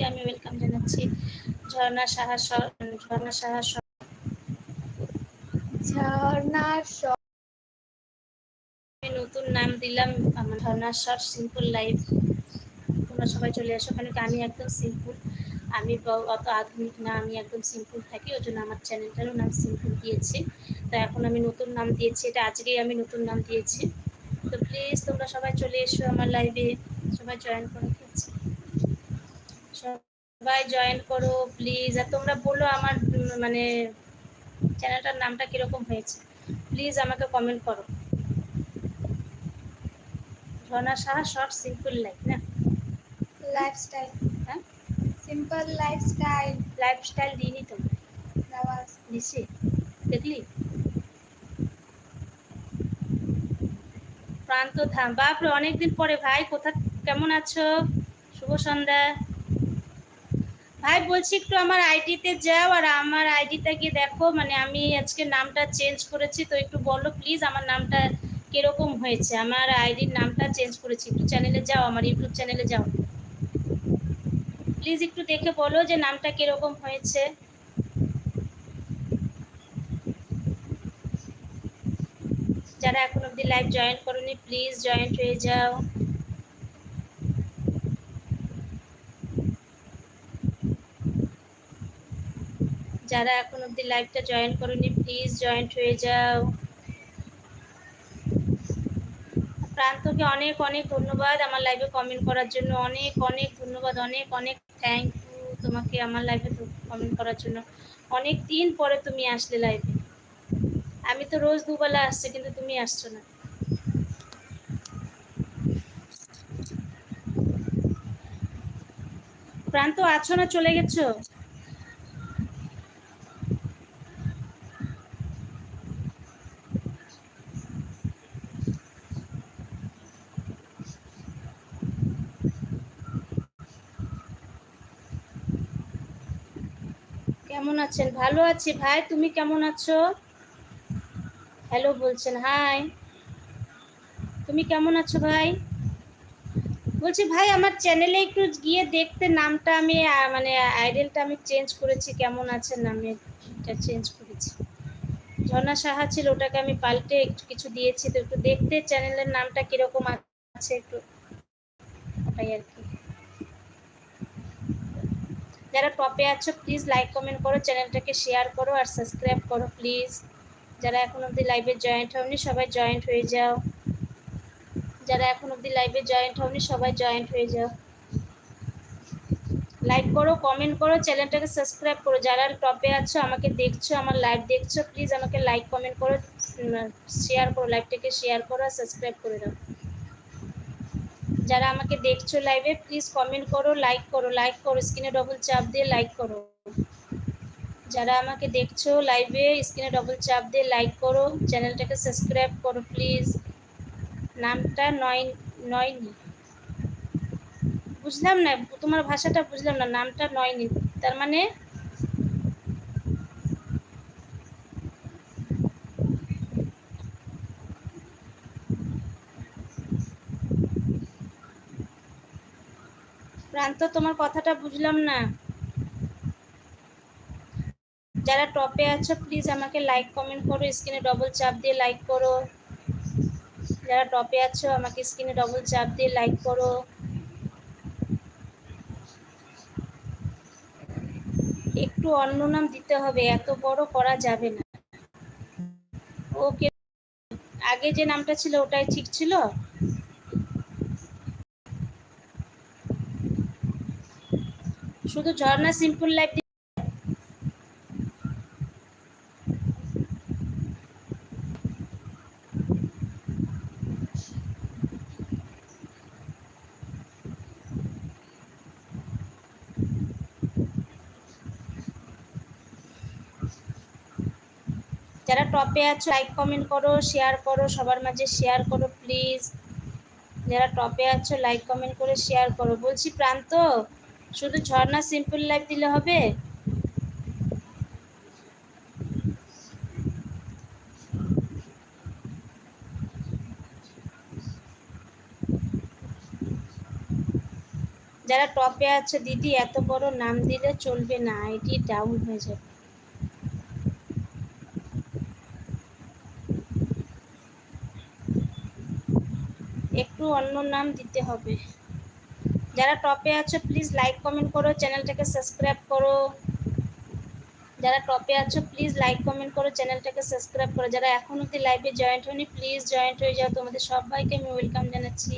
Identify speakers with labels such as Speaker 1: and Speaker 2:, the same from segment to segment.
Speaker 1: সবাইকে আমি ওয়েলকাম জানাচ্ছি। ঝর্ণা সাহা ঝর্ণা সাহা
Speaker 2: ঝর্ণা
Speaker 1: আমি নতুন নাম দিলাম আমার ঝর্ণা শর্ট সিম্পল লাইফ তোমরা সবাই চলে আসো ওখানে আমি একদম সিম্পল আমি অত আধুনিক না আমি একদম সিম্পল থাকি ওই জন্য আমার চ্যানেলটারও নাম সিম্পল দিয়েছি। তো এখন আমি নতুন নাম দিয়েছি এটা আজকেই আমি নতুন নাম দিয়েছি। তো প্লিজ তোমরা সবাই চলে এসো আমার লাইভে সবাই জয়েন করে দিয়েছি সবাই জয়েন করো প্লিজ আর তোমরা বলো আমার মানে চ্যানেলটার নামটা কীরকম হয়েছে। প্লিজ আমাকে কমেন্ট করো। Jharna Saha short simple life না?
Speaker 2: লাইফস্টাইল
Speaker 1: হ্যাঁ?
Speaker 2: সিম্পল লাইফস্টাইল
Speaker 1: লাইফস্টাইল দিইনি তো। দিছি। দেখলি? প্রান্ত ধাম বাপরে অনেকদিন পরে। ভাই কোথা কেমন আছো? শুভ সন্ধ্যা। ভাই বলছি একটু আমার আইডিতে যাও আর আমার আইডিটা গিয়ে দেখো। মানে আমি আজকে নামটা চেঞ্জ করেছি, তো একটু বলো প্লিজ আমার নামটা কীরকম হয়েছে? আমার আইডির নামটা চেঞ্জ করেছি। একটু চ্যানেলে যাও, আমার ইউটিউব চ্যানেলে যাও। প্লিজ একটু দেখে বলো যে নামটা কীরকম হয়েছে। যারা এখন অবধি লাইভ জয়েন করনি প্লিজ জয়েন্ট হয়ে যাও। যারা এখন অব্দি লাইভটা জয়েন করনি প্লিজ জয়েন্ট হয়ে যাও। প্রান্তকে অনেক অনেক ধন্যবাদ আমার লাইভে কমেন্ট করার জন্য। অনেক অনেক ধন্যবাদ, অনেক অনেক থ্যাংক ইউ তোমাকে আমার লাইভে কমেন্ট করার জন্য। অনেক দিন পরে তুমি আসলে লাইভে আমি তো রোজ দুবেলা আসছি, কিন্তু তুমি আসছো না। প্রান্ত, আছো না? চলে গেছো? কেমন আছেন? ভালো আছি ভাই, তুমি কেমন আছো? হ্যালো বলছেন হাই তুমি কেমন আছো ভাই? বলছি ভাই, আমার চ্যানেলে একটু গিয়ে দেখতে নামটা আমি মানে আইডেলটা আমি চেঞ্জ করেছি, কেমন আছে নামে এটা চেঞ্জ করেছি। ঝর্ণা সাহা ছিল, ওটাকে আমি পাল্টে একটু কিছু দিয়েছি, তো একটু দেখতে চ্যানেলের নামটা কীরকম আছে একটু, ওটাই আর কি। যারা টপে আছো প্লিজ লাইক কমেন্ট করো চ্যানেলটাকে শেয়ার করো আর সাবস্ক্রাইব করো প্লিজ যারা এখন অবধি লাইভে জয়েন্ট হওনি সবাই জয়েন্ট হয়ে যাও। যারা এখন অবধি লাইভে জয়েন্ট হওনি, সবাই জয়েন্ট হয়ে যাও। লাইক করো কমেন্ট করো চ্যানেলটাকে সাবস্ক্রাইব করো। যারা টপে আছো, আমাকে দেখছ, আমার লাইভ দেখছ প্লিজ আমাকে লাইক কমেন্ট করো শেয়ার করো লাইভটাকে শেয়ার করো আর সাবস্ক্রাইব করে দাও। যারা আমাকে দেখছ লাইভে প্লিজ কমেন্ট করো লাইক করো লাইক করো স্ক্রিনে ডবল চাপ দিয়ে লাইক করো। যারা আমাকে দেখছ লাইভে স্ক্রিনে ডবল চাপ দিয়ে লাইক করো চ্যানেলটাকে সাবস্ক্রাইব করো প্লিজ নামটা নয়, নয়নি। বুঝলাম না, তোমার ভাষাটা বুঝলাম না, নামটা নয়নি। তার মানে প্রান্ত তোমার কথাটা বুঝলাম না। যারা টপে আছো প্লিজ আমাকে লাইক কমেন্ট করো স্ক্রিনে ডবল চাপ দিয়ে লাইক করো। যারা টপে আছো, আমাকে স্ক্রিনে ডবল চাপ দিয়ে লাইক করো। একটু অন্য নাম দিতে হবে, এত বড় করা যাবে না। ওকে আগে যে নামটা ছিল, ওটাই ঠিক ছিল? শুধু ঝর্ণা সিম্পল লাইফ যারা টপে আছো লাইক কমেন্ট করো শেয়ার করো, সবার মাঝে শেয়ার করো প্লিজ যারা টপে আছো লাইক কমেন্ট করে শেয়ার করো। বলছি প্রান্ত শুধু ঝর্ণা সিম্পল লাইফ দিলে হবে? যারা টপে আছে, দিদি, এত বড় নাম দিলে চলবে না আইডি ডাউন হয়ে যাবে। একটু অন্য নাম দিতে হবে। যারা টপে আছো প্লিজ লাইক কমেন্ট করো চ্যানেলটাকে সাবস্ক্রাইব করো। যারা টপে আছো প্লিজ লাইক কমেন্ট করো চ্যানেলটাকে সাবস্ক্রাইব করো। যারা এখন অব্দি লাইভে জয়েন্ট হয়নি প্লিজ জয়েন্ট হয়ে যাও। তোমাদের সবাইকে আমি ওয়েলকাম জানাচ্ছি।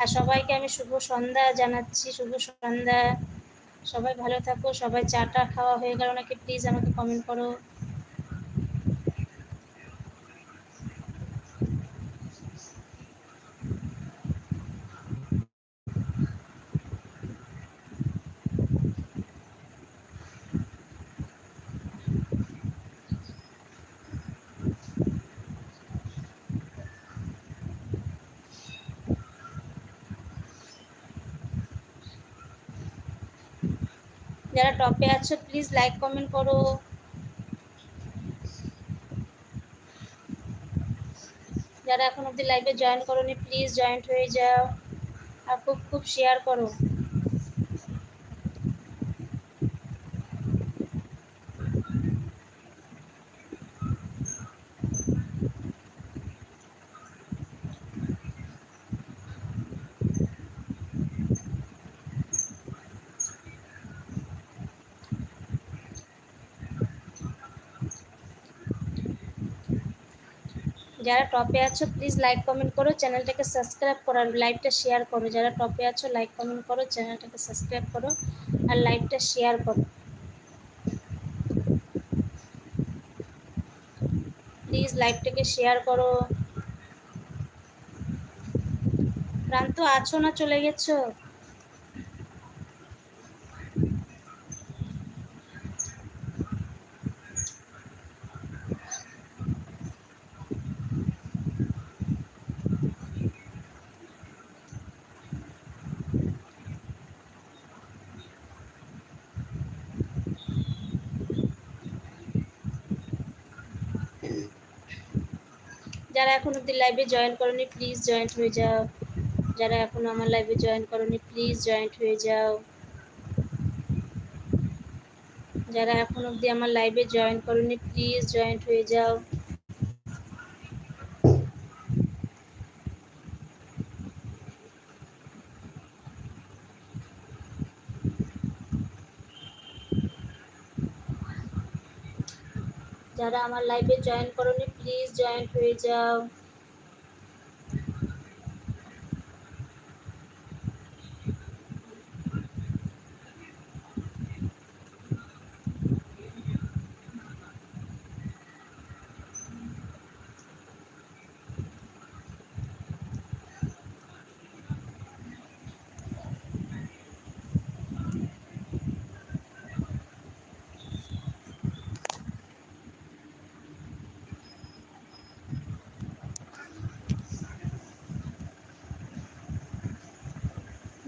Speaker 1: আর সবাইকে আমি শুভ সন্ধ্যা জানাচ্ছি, শুভ সন্ধ্যা। সবাই ভালো থাকো, সবাই চাটা খাওয়া হয়ে গেল নাকি প্লিজ আমাকে কমেন্ট করো। যারা টপে আছো প্লিজ লাইক কমেন্ট করো। যারা এখন অব্দি লাইভে জয়েন করোনি প্লিজ জয়েন্ট হয়ে যাও। আর খুব খুব শেয়ার করো। যারা টপে আছো প্লিজ লাইক কমেন্ট করো চ্যানেলটাকে সাবস্ক্রাইব করো আর লাইভটা শেয়ার করো। যারা টপে আছো লাইক কমেন্ট করো চ্যানেলটাকে সাবস্ক্রাইব করো আর লাইভটা শেয়ার করো। প্লিজ লাইভটাকে শেয়ার করো। প্রান্ত আছো না চলে গেছো? যারা এখন অব্দি লাইভে জয়েন করনি প্লিজ জয়েন্ট হয়ে যাও। যারা এখন আমার লাইভে জয়েন করনি প্লিজ জয়েন্ট হয়ে যাও। যারা এখন অব্দি আমার লাইভে জয়েন করনি প্লিজ জয়েন্ট হয়ে যাও। যারা আমার লাইভে জয়েন করনি প্লিজ জয়েন্ট হয়ে যাও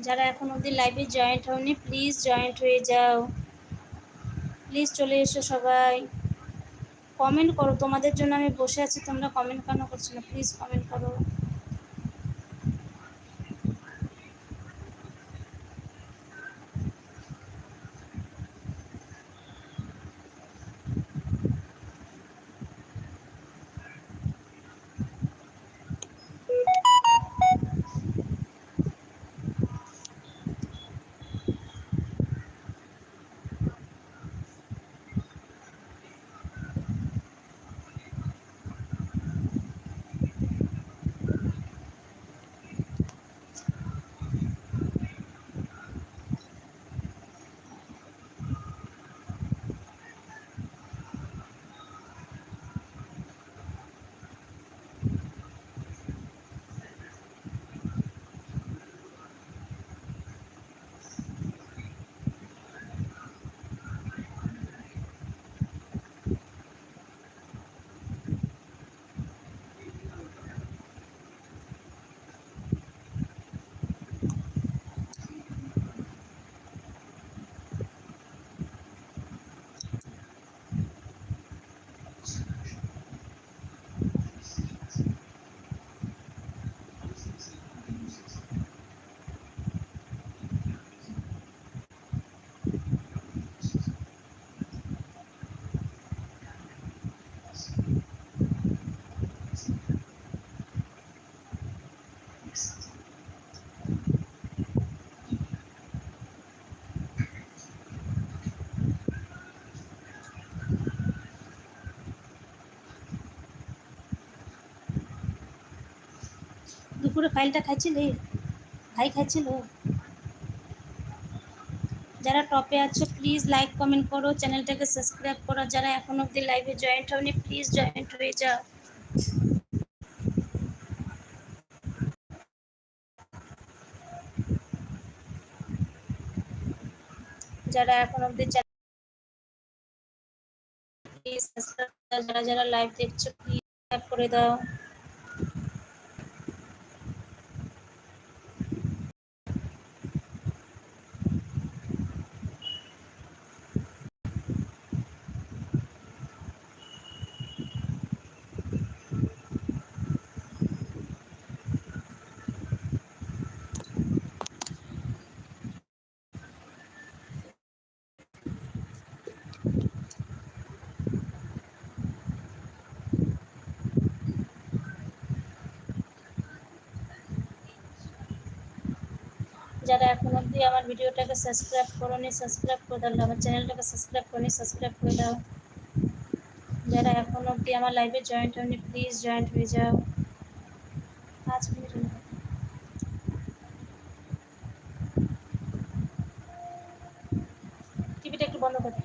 Speaker 1: যারা এখন অবধি লাইভে জয়েন্ট হওনি প্লিজ জয়েন্ট হয়ে যাও। প্লিজ চলে এসো সবাই। কমেন্ট করো, তোমাদের জন্য আমি বসে আছি, তোমরা কমেন্ট কেন করছ না? প্লিজ কমেন্ট করো। দুপুরে ফাইলটা খাইছিলি? ভাই খাইছিল? যারা টপে আছো প্লিজ লাইক কমেন্ট করো। চ্যানেলটাকে সাবস্ক্রাইব করো। যারা এখন অবধি লাইভে জয়েন্ট হয়নি প্লিজ জয়েন্ট হয়ে যাও। যারা এখন অবধি প্লিজ যারা যারা লাইভ দেখছ প্লিজ করে দাও। যারা এখন অব্দি আমার ভিডিওটাকে সাবস্ক্রাইব করনি সাবস্ক্রাইব করে দাও, আমার চ্যানেলটাকে সাবস্ক্রাইব করনি সাবস্ক্রাইব করে দাও। যারা এখন অবধি আমার লাইভে জয়েন্ট হয়নি প্লিজ জয়েন্ট হয়ে যাও পাঁচ মিনিট হলো। টিভিটা একটু বন্ধ করে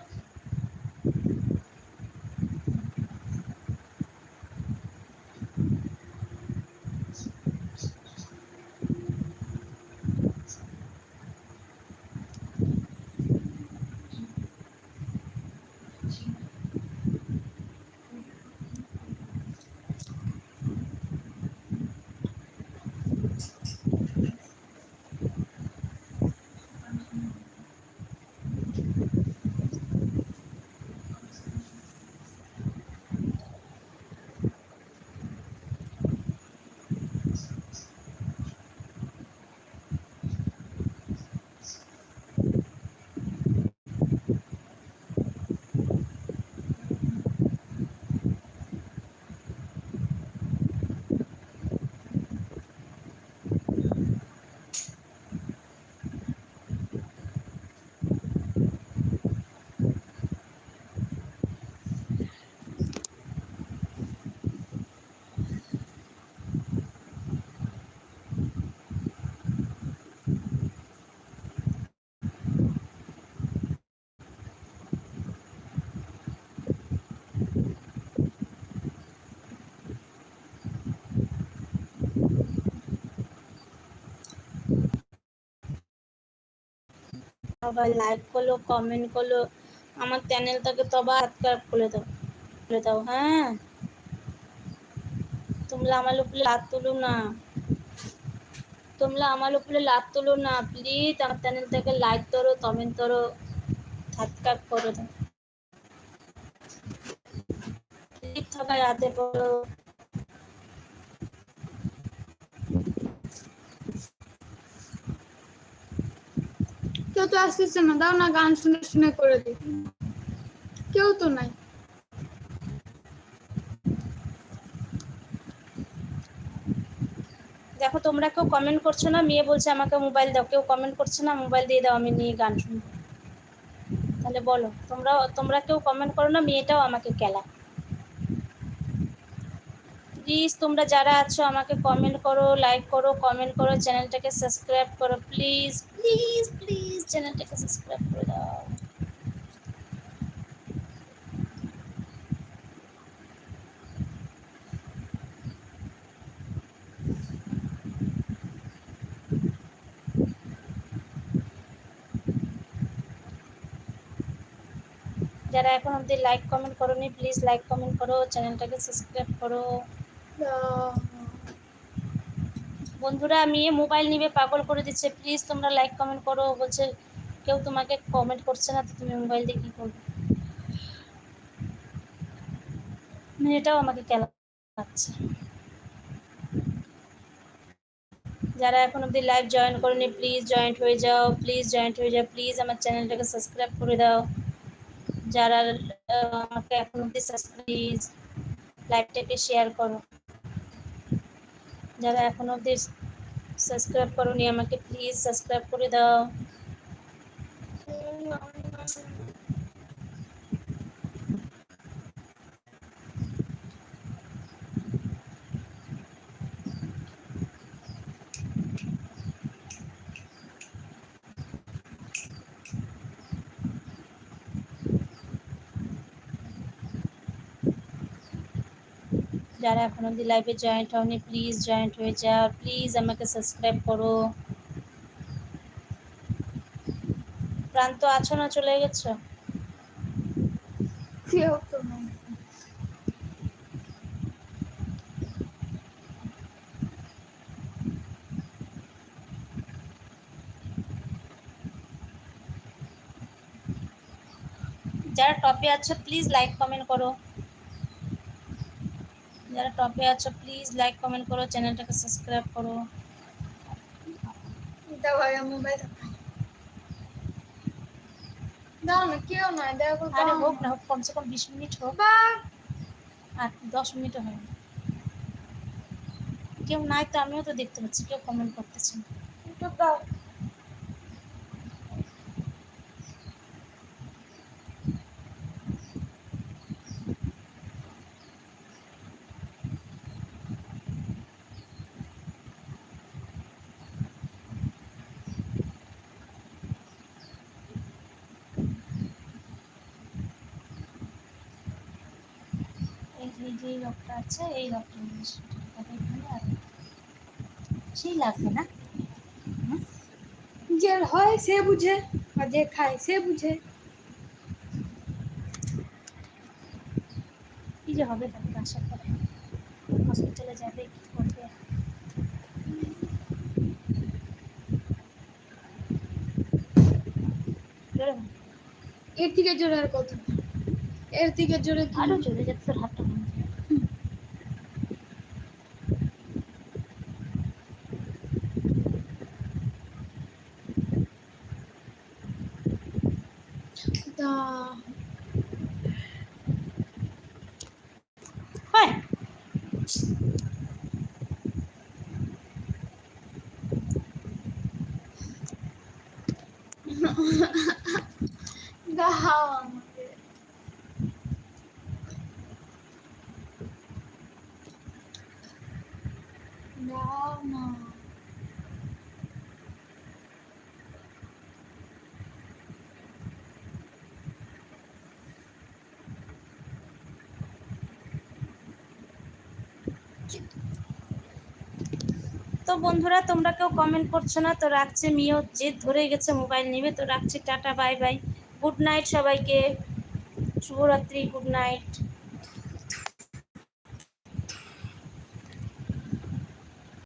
Speaker 1: সবাই লাইক করল কমেন্ট করল, আমার চ্যানেলটাকে তো আবার সাবস্ক্রাইব করে দাও করে দাও হ্যাঁ? তোমরা আমার উপরে লাভ তুলো না। তোমরা আমার উপরে লাভ তুলো না প্লিজ আমার চ্যানেলটাকে লাইক করো কমেন্ট করো সাবস্ক্রাইব করে দাও। সবাই হাতে পড়ো
Speaker 2: কেউ তো আসতেছে না, দাও না গান শুনে শুনে করে দিই। কেউ তো নাই।
Speaker 1: দেখো, তোমরা কেউ কমেন্ট করছ না? মেয়ে বলছে আমাকে মোবাইল দাও। কেউ কমেন্ট করছে না? মোবাইল দিয়ে দাও, আমি নিয়ে গান শুনব। তাহলে বলো তোমরা তোমরা কেউ কমেন্ট করো না? মেয়েটাও আমাকে কেলা। প্লিজ তোমরা যারা আছো, আমাকে কমেন্ট করো লাইক করো কমেন্ট করো চ্যানেলটাকে সাবস্ক্রাইব করো প্লিজ প্লিজ প্লিজ চ্যানেলটাকে সাবস্ক্রাইব করে দাও যারা এখন অবধি লাইক কমেন্ট করোনি প্লিজ লাইক কমেন্ট করো চ্যানেলটাকে সাবস্ক্রাইব করো। বন্ধুরা, মেয়ে মোবাইল নিবে, পাগল করে দিচ্ছে। প্লিজ তোমরা লাইক কমেন্ট করো। বলছে, কেউ তোমাকে কমেন্ট করছে না, তো তুমি মোবাইল দিয়ে কী করবে? মেয়েটাও আমাকে কেলাচ্ছে। যারা এখন অবধি লাইভ জয়েন করেনি প্লিজ জয়েন্ট হয়ে যাও প্লিজ জয়েন্ট হয়ে যাও প্লিজ আমার চ্যানেলটাকে সাবস্ক্রাইব করে দাও। যারা আমাকে এখন অবধি প্লিজ লাইভটাকে শেয়ার করো। যারা এখন অবধি সাবস্ক্রাইব করোনি আমাকে প্লিজ সাবস্ক্রাইব করে দাও। যারা এখন অব্দি লাইভে জয়েন্ট হওনি প্লিজ জয়েন্ট হয়ে যাও। প্লিজ আমাকে সাবস্ক্রাইব করো। প্রান্ত আছো না চলে গেছো? যারা টপে আছো প্লিজ লাইক কমেন্ট করো। যারা টপে আছো প্লিজ লাইক কমেন্ট করো চ্যানেলটাকে সাবস্ক্রাইব করো।
Speaker 2: দাও না কেউ নাই দেখো
Speaker 1: আরে হোক না হোক কমসে কম বিশ মিনিট হোক।
Speaker 2: বা।
Speaker 1: আর দশ মিনিটও হয়। কেউ নাই তো আমিও তো দেখতে পাচ্ছি কেউ কমেন্ট করতেছে না।
Speaker 2: একটু দাও
Speaker 1: এই যে যে এই এই সেই লাগবে না?
Speaker 2: যে হয় সে বুঝে আর যে খায় সে বুঝে।
Speaker 1: কি যে হবে আশা করে হসপিটালে যাবে কি করবে?
Speaker 2: এর থেকে জোরে আর কত এর থেকে জোরে
Speaker 1: আরও জোরে যাতে তোর হাতটা ভাঙে
Speaker 2: তা
Speaker 1: হয়
Speaker 2: দাও আমাকে
Speaker 1: তো বন্ধুরা, তোমরা কেউ কমেন্ট করছ না, তো রাখছে মিও, যে ধরে গেছে মোবাইল নেবে, তো রাখছে, tata bye bye good night সবাইকে। শুভরাত্রি গুড নাইট